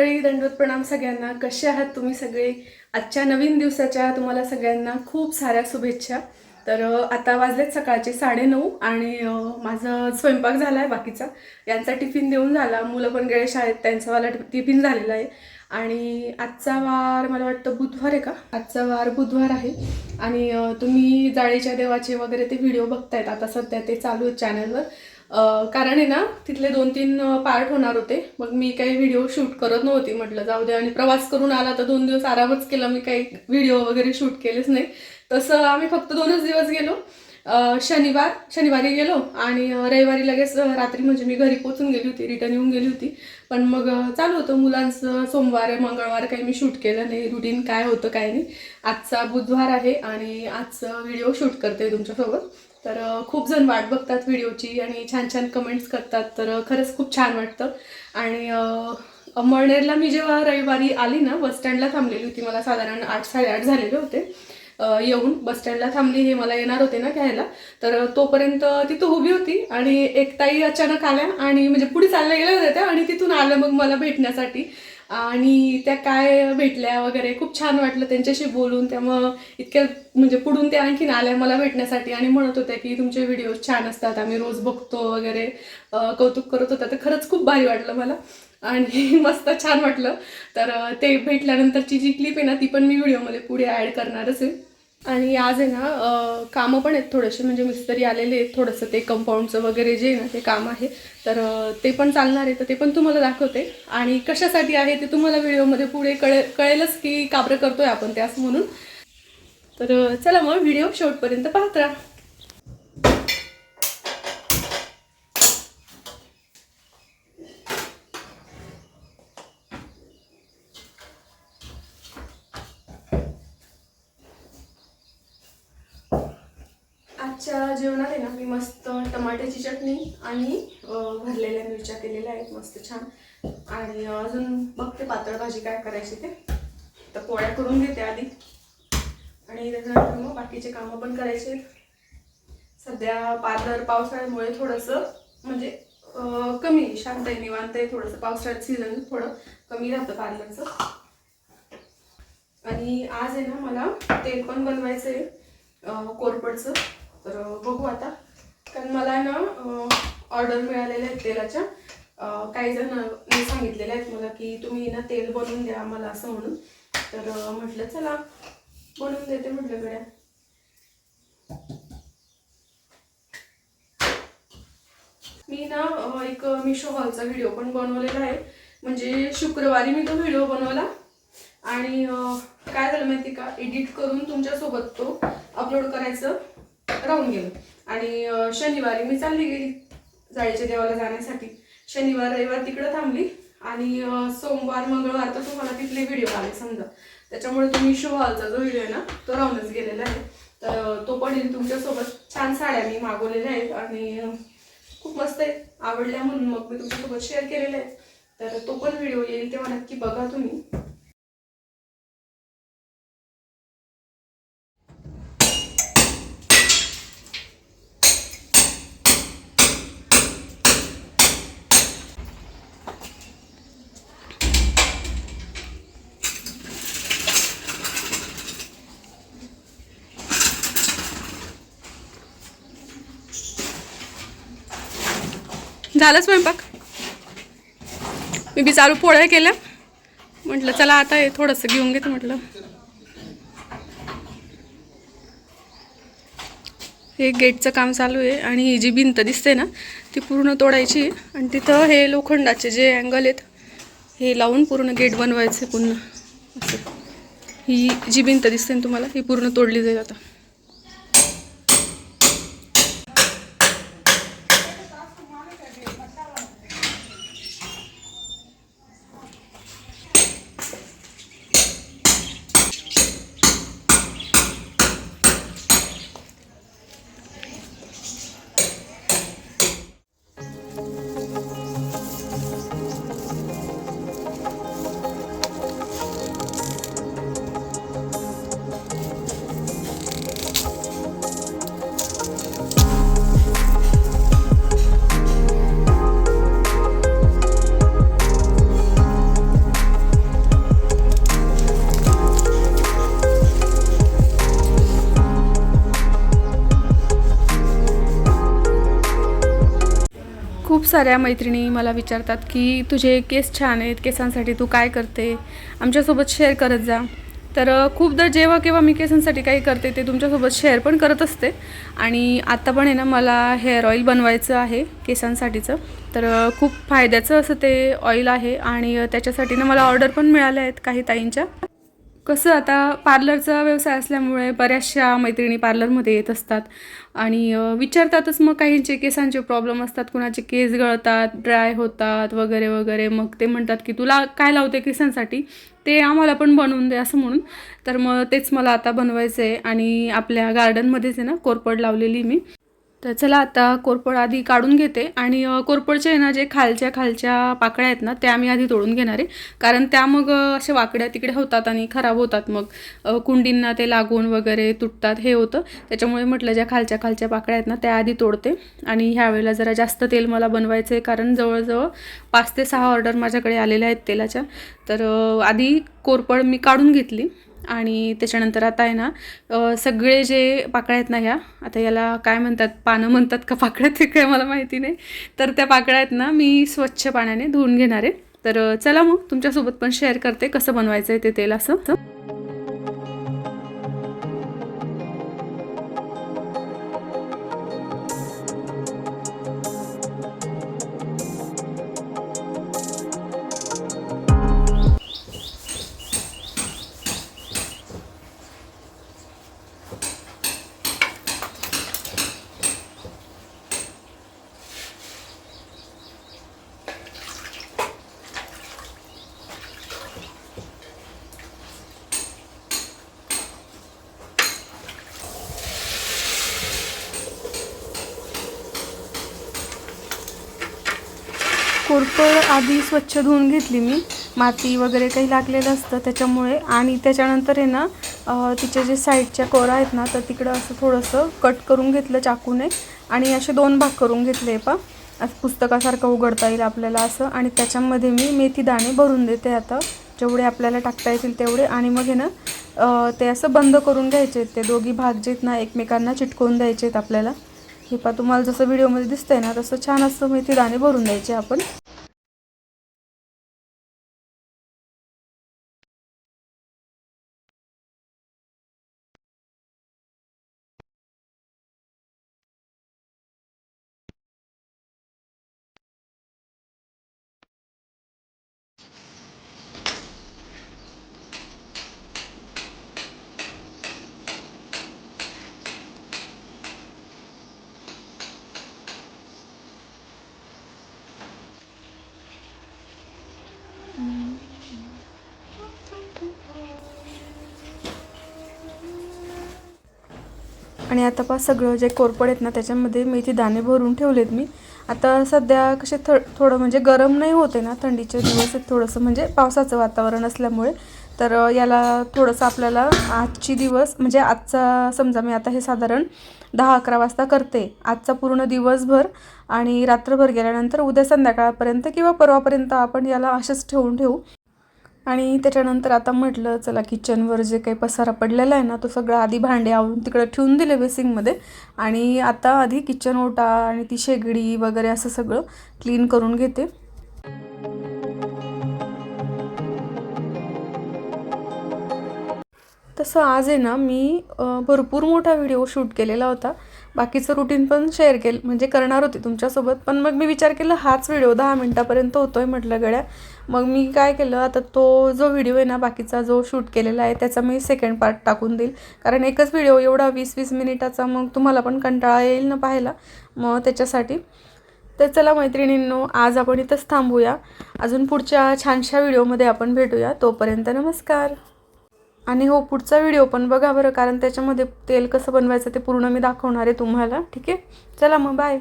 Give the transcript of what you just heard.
मंडळी दंडवत प्रणाम सगळ्यांना. कसे आहात तुम्ही सगळे? आजच्या नवीन दिवसाच्या तुम्हाला सगळ्यांना खूप साऱ्या शुभेच्छा. तर आता वाजलेत सकाळचे साडेनऊ आणि माझा माझं स्वयंपाक झाला आहे बाकीचा. यांचा टिफिन देऊन झाला. मुलं पण गेले शाळेत. त्यांचावाला टिफिन झालेला आहे. आणि आजचा वार मला वाटतं बुधवार आहे का? आजचा वार बुधवार आहे. आणि तुम्ही जाळीच्या देवाचे वगैरे ते व्हिडिओ बघतायत. आता सध्या ते चालू आहेत चॅनलवर कारण आहे ना तिथले दोन तीन पार्ट होणार होते. मग मी काही व्हिडिओ शूट करत नव्हती म्हटलं जाऊ दे. आणि प्रवास करून आला तर दोन दिवस आरामच केला. मी काही व्हिडिओ वगैरे शूट केलेच नाही. तसं आम्ही फक्त दोनच दिवस गेलो. शनिवार शनिवारी गेलो आणि रविवारी लगेच रात्री म्हणजे मी घरी पोचून गेली होती रिटर्न येऊन गेली होती. पण मग चालू होतं. मुलांचं सोमवार मंगळवार काही मी शूट केलं नाही. रुटीन काय होतं काय नाही. आजचा बुधवार आहे आणि आजचं व्हिडिओ शूट करते तुमच्यासोबत. तर खूप जण वाट बघतात व्हिडिओची आणि छान छान कमेंट्स करतात तर खरंच खूप छान वाटतं. आणि अ, मळनेरला मी जेव्हा रविवारी आली ना बस स्टँडला थांबलेली होती. मला साधारण आठ साडेआठ झालेले होते. येऊन बसस्टँडला थांबली हे मला येणार होते ना घ्यायला. तर तोपर्यंत तिथं उभी होती आणि एक ताई अचानक आल्या आणि म्हणजे पुढे चालल्या गेल्या होत्या त्या आणि तिथून आल्या मग मला भेटण्यासाठी. आणि त्या काय भेटल्या वगैरे खूप छान वाटलं त्यांच्याशी बोलून. त्यामुळं इतक्या म्हणजे पुढून ते आणखीन आल्या मला भेटण्यासाठी आणि म्हणत होत्या की तुमचे व्हिडिओ छान असतात आम्ही रोज बघतो वगैरे. कौतुक करत होता तर खरंच खूप भारी वाटलं मला. आणि मस्त छान वाटलं. तर ते भेटल्यानंतरची जी क्लिप आहे ना ती पण मी व्हिडिओमध्ये पुढे ॲड करणारच आहे. आणि आज आहे ना कामं पण आहेत थोडेसे म्हणजे मिस्तरी आलेले आहेत थोडंसं ते कंपाऊंडचं वगैरे जे आहे ना ते काम आहे. तर ते पण चालणार आहे तर ते पण तुम्हाला दाखवते. आणि कशासाठी आहे ते तुम्हाला व्हिडिओमध्ये पुढे कळे कळेलच की काबरं करतोय आपण त्यास म्हणून. तर चला मग व्हिडिओ शेवटपर्यंत पाहत राहा. आजच्या जेवणात आहे ना मी मस्त टमाट्याची चटणी आणि भरलेल्या मिरच्या केलेल्या आहेत मस्त छान. आणि अजून बघते पातळ भाजी काय करायची ते. तर पोळ्या करून घेते आधी. आणि त्याच्यानंतर मग बाकीचे कामं पण करायचे सध्या पार्लर पावसाळ्यामुळे थोडंसं म्हणजे कमी शांत आहे निवांत आहे थोडंसं. पावसाळ्यात सीझन थोडं कमी राहतं पार्लरचं. आणि आज आहे ना मला तेल पण बनवायचं आहे कोरपडचं तर बघू आता. कारण मला ना ऑर्डर मिळालेल्या आहेत तेलाच्या. काही जण सांगितलेले आहेत मला की तुम्ही ना तेल बनवून द्या मला असं म्हणून. तर म्हटलं चला बनवून देते म्हटलं गड्या मी ना एक मिशो हॉलचा व्हिडिओ पण बनवलेला आहे. म्हणजे शुक्रवारी मी तो व्हिडिओ बनवला. आणि काय झालं माहिती का? एडिट करून तुमच्यासोबत तो अपलोड करायचं. राहून गेलं. आणि शनिवारी मी चालली गेली जाळीच्या देवाला जाण्यासाठी. शनिवार रविवार तिकडं थांबली. आणि सोमवार मंगळवार तर तुम्हाला तिथले व्हिडिओ आले समजा. त्याच्यामुळे तुम्ही शो हॉलचा जो व्हिडिओ आहे ना तो राहूनच गेलेला आहे. तर तो पण येईल तुमच्यासोबत. छान साड्या मी मागवलेल्या आहेत. आणि खूप मस्त आहे. आवडल्या म्हणून मग मी तुमच्यासोबत शेअर केलेला आहे तर तो पण व्हिडिओ येईल तेव्हा नक्की बघा तुम्ही. झालं स्वयंपाक? मी बी चालू पोळ्या केल्या. म्हटलं चला आता हे थोडंसं घेऊन घेते म्हटलं. हे गेटचं काम चालू आहे आणि ही जी भिंत दिसते ना ती पूर्ण तोडायची आणि तिथं हे लोखंडाचे जे अँगल आहेत हे लावून पूर्ण गेट बनवायचे पुन्हा. असं. ही जी भिंत दिसते ना तुम्हाला ही पूर्ण तोडली जाईल आता. साऱ्या मैत्रिणी मला विचारतात की तुझे केस छान आहेत केसांसाठी तू काय करते? आमच्यासोबत शेअर करत जा. तर खूपदा जेव्हा केव्हा मी केसांसाठी काही करते ते तुमच्यासोबत शेअर पण करत असते. आणि आत्ता पण आहे ना मला हेअर ऑईल बनवायचं आहे केसांसाठीचं. तर खूप फायद्याचं असं ते ऑईल आहे. आणि त्याच्यासाठी ना मला ऑर्डर पण मिळाल्या आहेत काही ताईंच्या. कसं आता पार्लरचा व्यवसाय असल्यामुळे बऱ्याचशा मैत्रिणी पार्लरमध्ये येत असतात. आणि विचारतातच मग काहींचे केसांचे प्रॉब्लेम असतात कुणाचे केस गळतात ड्राय होतात वगैरे वगैरे. मग ते म्हणतात की तुला काय लावते केसांसाठी? ते आम्हाला पण बनवून दे असं म्हणून. तर मग तेच मला आता बनवायचं आहे आणि आपल्या गार्डनमध्येच आहे ना कोरपड लावलेली मी. तर चला आता कोरपड आधी काढून घेते आणि अ, कोरपडचे आहे ना जे खालच्या खालच्या पाकळ्या आहेत ना त्या आम्ही आधी तोडून घेणार आहे. कारण त्या मग अशा वाकड्या तिकडे होतात आणि खराब होतात मग. कुंडींना ते लागून वगैरे तुटतात हे होतं. त्याच्यामुळे म्हटलं ज्या खालच्या खालच्या पाकळ्या आहेत ना त्या आधी तोडते. आणि ह्यावेळेला जरा जास्त तेल मला बनवायचं आहे कारण जवळजवळ पाच ते सहा ऑर्डर माझ्याकडे आलेल्या आहेत तेलाच्या. तर आधी कोरपड मी काढून घेतली. आणि त्याच्यानंतर आता आहे ना सगळे जे पाकळ्या आहेत ना ह्या आता याला काय म्हणतात पानं म्हणतात का पाकळ्या ते काय मला माहिती नाही. तर त्या पाकळ्या आहेत ना मी स्वच्छ पाण्याने धुवून घेणार आहे. तर चला मग तुमच्यासोबत पण शेअर करते कसं बनवायचं आहे ते तेल असं. कोरफड आधी स्वच्छ धुवून घेतली मी. माती वगैरे काही लागलेलं असतं त्याच्यामुळे. आणि त्याच्यानंतर आहे ना तिच्या तिचे जे साईडच्या कोरा आहेत ना तर तिकडं असं थोडंसं कट करून घेतलं चाकूने. आणि असे दोन भाग करून घेतले पा असं पुस्तकासारखं उघडता येईल आपल्याला असं. आणि त्याच्यामध्ये मी मेथी दाणे भरून देते आता. जेवढे आपल्याला टाकता येतील तेवढे. आणि मग हे ना ते असं बंद करून घ्यायचे. ते दोघी भाग जे आहेत ना एकमेकांना चिटकवून द्यायचे आहेत आपल्याला. हे पा तुम्हाला जसं व्हिडिओमध्ये दिसतंय ना तसं छान असं मेथी दाणे भरून द्यायचे आपण. आणि आता पा सगळं जे कोरपड आहेत ना त्याच्यामध्ये मेथी दाणे भरून ठेवलेत मी. आता सध्या कसे थ थोडं म्हणजे गरम नाही होते ना थंडीचे दिवस आहेत थोडंसं म्हणजे पावसाचं वातावरण असल्यामुळे. तर याला थोडंसं आपल्याला आजची दिवस म्हणजे आजचा समजा मी आता हे साधारण दहा अकरा वाजता करते. आजचा पूर्ण दिवसभर आणि रात्रभर गेल्यानंतर उद्या संध्याकाळपर्यंत किंवा परवापर्यंत आपण याला असेच ठेवून ठेवू. आणि त्याच्यानंतर आता म्हटलं चला किचनवर जे काही पसारा पडलेला आहे ना तो सगळा आधी भांडे आवरून तिकडे ठेवून दिले बेसिंगमध्ये आणि आता आधी किचन ओटा आणि ती शेगडी वगैरे असं सगळं क्लीन करून घेते. तसं आज आहे ना मी भरपूर मोठा व्हिडिओ शूट केलेला होता. बाकीचं रुटीन पण शेअर केलं म्हणजे करणार होती तुमच्यासोबत. पण मग मी विचार केला हाच व्हिडिओ दहा मिनटापर्यंत होतो आहे म्हटलं गड्या. मग मी काय केलं आता तो जो व्हिडिओ आहे ना बाकीचा जो शूट केलेला आहे त्याचा मी सेकंड पार्ट टाकून देईल. कारण एकच व्हिडिओ एवढा वीस वीस मिनिटाचा मग तुम्हाला पण कंटाळा येईल ना पाहायला. मग त्याच्यासाठी. तर चला मैत्रिणींनो आज आपण इथंच थांबूया. अजून पुढच्या छानशा व्हिडिओमध्ये आपण भेटूया. तोपर्यंत नमस्कार. आणि हो पुढचा व्हिडिओ पण बघा बरं कारण त्याच्यामध्ये तेल कसं बनवायचं ते पूर्ण मी दाखवणार आहे तुम्हाला. ठीक आहे? चला मग बाय